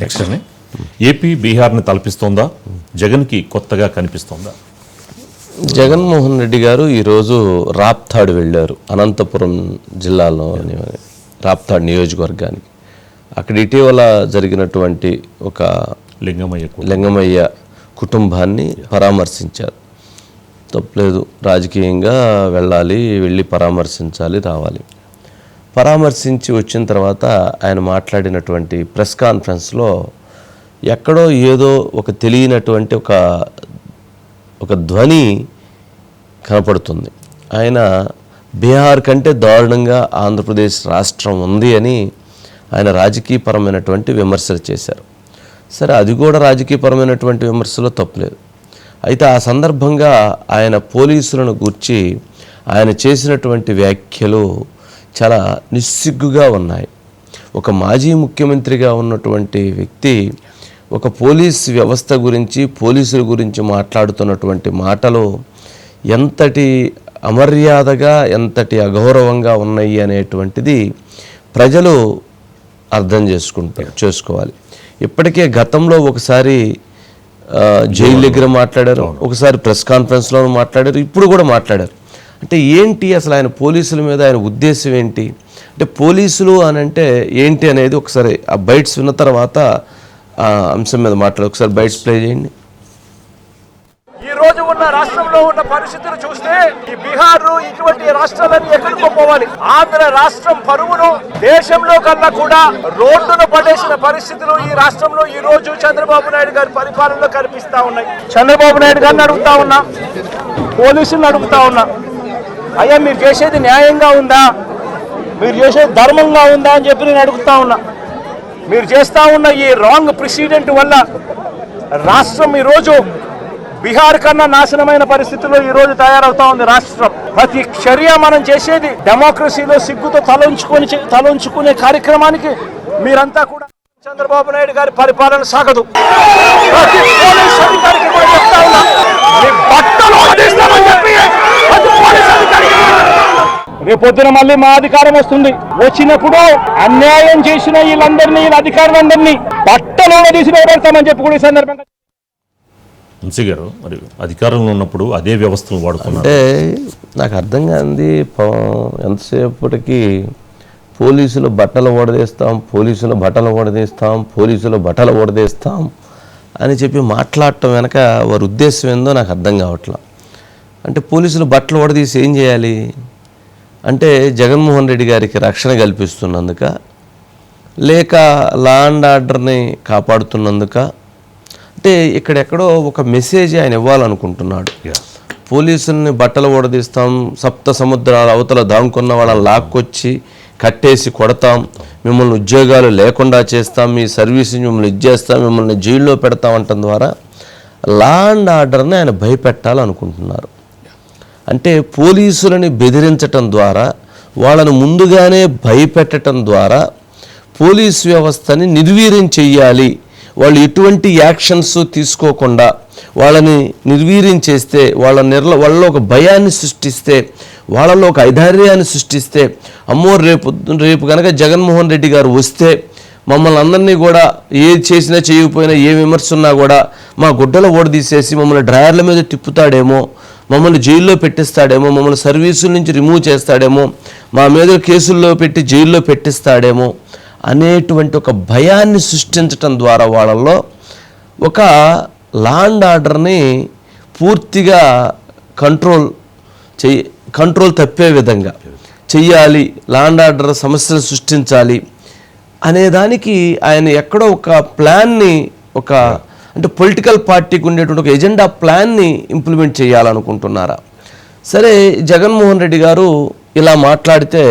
Next అండి. AP బీహార్ని తలపిస్తోందా? జగన్కి కొత్తగా కనిపిస్తోందా? జగన్మోహన్ రెడ్డి గారు ఈరోజు రాప్తాడు వెళ్ళారు అనంతపురం జిల్లాలో రాప్తాడు నియోజకవర్గానికి. అక్కడ ఇటీవల జరిగినటువంటి ఒక లింగమయ్య లింగమయ్య కుటుంబాన్ని పరామర్శించారు. తప్పలేదు రాజకీయంగా వెళ్ళాలి వెళ్ళి పరామర్శించాలి రావాలి. పరామర్శించి వచ్చిన తర్వాత ఆయన మాట్లాడినటువంటి ప్రెస్ కాన్ఫరెన్స్లో ఎక్కడో ఏదో ఒక తెలియనటువంటి ఒక ఒక ధ్వని కనపడుతుంది. ఆయన బీహార్ కంటే దారుణంగా ఆంధ్రప్రదేశ్ రాష్ట్రం ఉంది అని ఆయన రాజకీయపరమైనటువంటి విమర్శలు చేశారు. సరే అది కూడా రాజకీయపరమైనటువంటి విమర్శలో తప్పులేదు. అయితే ఆ సందర్భంగా ఆయన పోలీసులను గూర్చి ఆయన చేసినటువంటి వ్యాఖ్యలు చాలా నిస్సిగ్గుగా ఉన్నాయి. ఒక మాజీ ముఖ్యమంత్రిగా ఉన్నటువంటి వ్యక్తి ఒక పోలీస్ వ్యవస్థ గురించి పోలీసుల గురించి మాట్లాడుతున్నటువంటి మాటలు ఎంతటి అమర్యాదగా ఎంతటి అగౌరవంగా ఉన్నాయి అనేటువంటిది ప్రజలు అర్థం చేసుకుంటారు చేసుకోవాలి. ఇప్పటికే గతంలో ఒకసారి జైలు దగ్గర మాట్లాడారు ఒకసారి ప్రెస్ కాన్ఫరెన్స్లో మాట్లాడారు ఇప్పుడు కూడా మాట్లాడారు. అంటే ఏంటి అసలు ఆయన పోలీసుల మీద ఆయన ఉద్దేశం ఏంటి? అంటే పోలీసులు అని అంటే ఏంటి అనేది ఒకసారి ఆ బైట్స్ విన్న తర్వాత అంశం మీద మాట్లాడు. ఒకసారి బైట్స్ ప్లే చేయండి. ఈ రోజు ఉన్న రాష్ట్రంలో ఉన్న పరిస్థితులు చూస్తే ఈ బీహార్ ఇటువంటి రాష్ట్రాలన్నీ ఎక్కడికో పోవాలి. ఆంధ్ర రాష్ట్రం పరువును దేశంలో కన్నా కూడా రోడ్డును పడేసిన పరిస్థితులు ఈ రాష్ట్రంలో ఈ రోజు చంద్రబాబు నాయుడు గారి పరిపాలనలో కనిపిస్తా ఉన్నాయి. చంద్రబాబు నాయుడు గారిని అడుగుతా ఉన్నా పోలీసులను అడుగుతా ఉన్నా అయ్యా మీరు చేసేది న్యాయంగా ఉందా? మీరు చేసేది ధర్మంగా ఉందా అని చెప్పి నేను అడుగుతా ఉన్నా. మీరు చేస్తూ ఉన్న ఈ రాంగ్ ప్రెసిడెంట్ వల్ల రాష్ట్రం ఈరోజు బీహార్ కన్నా నాశనమైన పరిస్థితుల్లో ఈ రోజు తయారవుతా ఉంది రాష్ట్రం. ప్రతి చర్య మనం చేసేది డెమోక్రసీలో సిగ్గుతో తలంచుకొని చే- తలంచుకునే కార్యక్రమానికి మీరంతా కూడా చంద్రబాబు నాయుడు గారి పరిపాలన సాగదు. ప్రతి పోలీస్ అధికారికి కూడా చెప్తా ఉన్నా మీ బట్టలు వదిలేస్తామని చెప్పి ప్రతి పోలీస్ అధికారికి రేపొద్దున మళ్ళీ మా అధికారం వస్తుంది. వచ్చినప్పుడు అన్యాయం చేసిన వీళ్ళందరినీ వీళ్ళ అధికారులందరినీ బట్టలో తీసి నిలబెడతామని చెప్పి కూడా ఈ సందర్భంగా గారు మరి అధికారంలో ఉన్నప్పుడు అదే వ్యవస్థను అంటే నాకు అర్థం కాంది ప- ఎంతసేపటికి పోలీసులు బట్టలు ఓడదీస్తాం పోలీసులు బట్టలు ఓడదీస్తాం పోలీసులు బట్టలు ఓడదీస్తాం అని చెప్పి మాట్లాడటం వెనక వారి ఉద్దేశం ఏందో నాకు అర్థం కావట్లా. అంటే పోలీసులు బట్టలు ఓడదీసి ఏం చేయాలి? అంటే జగన్మోహన్ రెడ్డి గారికి రక్షణ కల్పిస్తున్నందుక లేక లా అండ్ ఆర్డర్ని కాపాడుతున్నందుక అంటే ఇక్కడెక్కడో ఒక మెసేజ్ ఆయన ఇవ్వాలనుకుంటున్నాడు. పోలీసుల్ని బట్టలు ఓడదీస్తాం సప్త సముద్రాల అవతల దాంకున్న వాళ్ళని లాక్కొచ్చి కట్టేసి కొడతాం మిమ్మల్ని ఉద్యోగాలు లేకుండా చేస్తాం మీ సర్వీస్ మిమ్మల్ని ఇచ్చేస్తాం మిమ్మల్ని జైల్లో పెడతాం అంటం ద్వారా లా అండ్ ఆర్డర్ని ఆయన భయపెట్టాలనుకుంటున్నారు అంటే పోలీసులని బెదిరించటం ద్వారా వాళ్ళను ముందుగానే భయపెట్టడం ద్వారా పోలీస్ వ్యవస్థని నిర్వీర్యం చెయ్యాలి. వాళ్ళు ఎటువంటి యాక్షన్స్ తీసుకోకుండా వాళ్ళని నిర్వీర్యం చేస్తే వాళ్ళ నిర్ల వాళ్ళలో ఒక భయాన్ని సృష్టిస్తే వాళ్ళలో ఒక ఐదార్యాన్ని సృష్టిస్తే అమ్మో రేపు రేపు కనుక జగన్మోహన్ రెడ్డి గారు వస్తే మమ్మల్ని అందరినీ కూడా ఏది చేసినా చేయకపోయినా ఏ విమర్శ ఉన్నా కూడా మా గుడ్డలో ఓడదీసేసి మమ్మల్ని డ్రైవర్ల మీద తిప్పుతాడేమో మమ్మల్ని జైల్లో పెట్టిస్తాడేమో మమ్మల్ని సర్వీసుల నుంచి రిమూవ్ చేస్తాడేమో మా మీద కేసుల్లో పెట్టి జైల్లో పెట్టిస్తాడేమో అనేటువంటి ఒక భయాన్ని సృష్టించటం ద్వారా వాళ్ళల్లో ఒక లాండ్ ఆర్డర్ని పూర్తిగా కంట్రోల్ చెయ్యి కంట్రోల్ తప్పే విధంగా చెయ్యాలి లాండ్ ఆర్డర్ సమస్యలు సృష్టించాలి అనేదానికి ఆయన ఎక్కడో ఒక ప్లాన్ని ఒక అంటే పొలిటికల్ పార్టీకి ఉండేటువంటి ఒక ఎజెండా ప్లాన్ని ఇంప్లిమెంట్ చేయాలనుకుంటున్నారా? సరే జగన్మోహన్ రెడ్డి గారు ఇలా మాట్లాడితే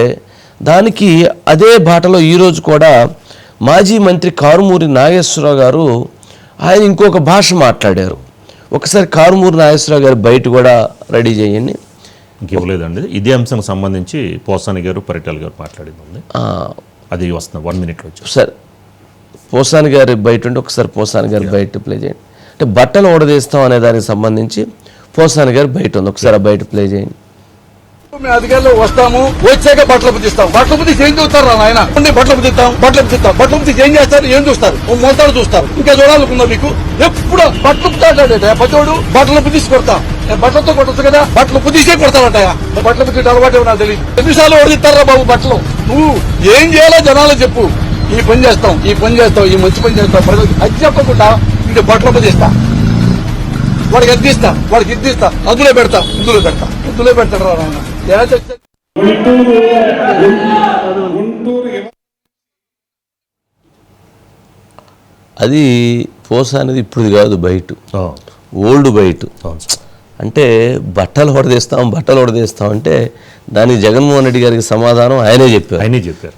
దానికి అదే బాటలో ఈరోజు కూడా మాజీ మంత్రి కారుమూరి నాగేశ్వరరావు గారు ఆయన ఇంకొక భాష మాట్లాడారు. ఒకసారి కారుమూరి నాగేశ్వరరావు గారు బయట కూడా రెడీ చేయండి. ఇంకివ్వలేదండి ఇదే అంశానికి సంబంధించి పోసాని గారు పరిటాల్ గారు మాట్లాడింది. అది వస్తుంది వన్ మినిట్లో వచ్చి ఒకసారి పోసాని గారి బయట ఉండి ఒకసారి పోసాని గారి బయట ప్లే చేయండి. అంటే బట్టలు ఓడదీస్తాం అనే దానికి సంబంధించి పోసాని గారి బయట ఉంది. ఒకసారి బయట ప్లే చేయండి. మేము అధికారులు వస్తాము వచ్చాక బట్టలు పుట్టిస్తాం బట్టలు పుట్టించి ఏం చూస్తారు రా నాయన? ఉండి బట్టలు పుట్టిస్తాం బట్టలు పుట్టిస్తాం బట్టలు పుట్టించి ఏం చేస్తారు ఏం చూస్తారు? మోతాడు చూస్తారు. ఇంకా చూడాలనుకుందా మీకు? ఎప్పుడు బట్టలు పుట్టాడంటే పచ్చోడు బట్టలు పుట్టించి కొడతా. బట్టలతో కొట్టచ్చు కదా? బట్టలు పుట్టించే కొడతానంటయా బట్టలు పుట్టి అలవాటు నాకు తెలియదు ఎన్నిసార్లు ఓడిస్తారా బాబు బట్టలు? నువ్వు ఏం చేయాలో జనాలు చెప్పు. ఈ పని చేస్తాం ఈ పని చేస్తాం ఈ మంచి పని చేస్తాం. ప్రజలు అది చెప్పకుండా ఇటు బట్టలు పదిస్తా వాడికి అద్దిస్తా వాడికి ఇద్దిస్తా అందులో పెడతా ఇందులో పెడతా. ఇందులో పెడతాడు రా అది పోస అనేది ఇప్పుడు కాదు బయట. ఓల్డ్ బయట. అంటే బట్టలు ಹೊಡೆదేస్తాం బట్టలు ಹೊಡೆదేస్తాం అంటే దానికి జగన్మోహన్ రెడ్డి గారికి సమాధానం ఆయనే చెప్పారు. ఆయనే చెప్పారు.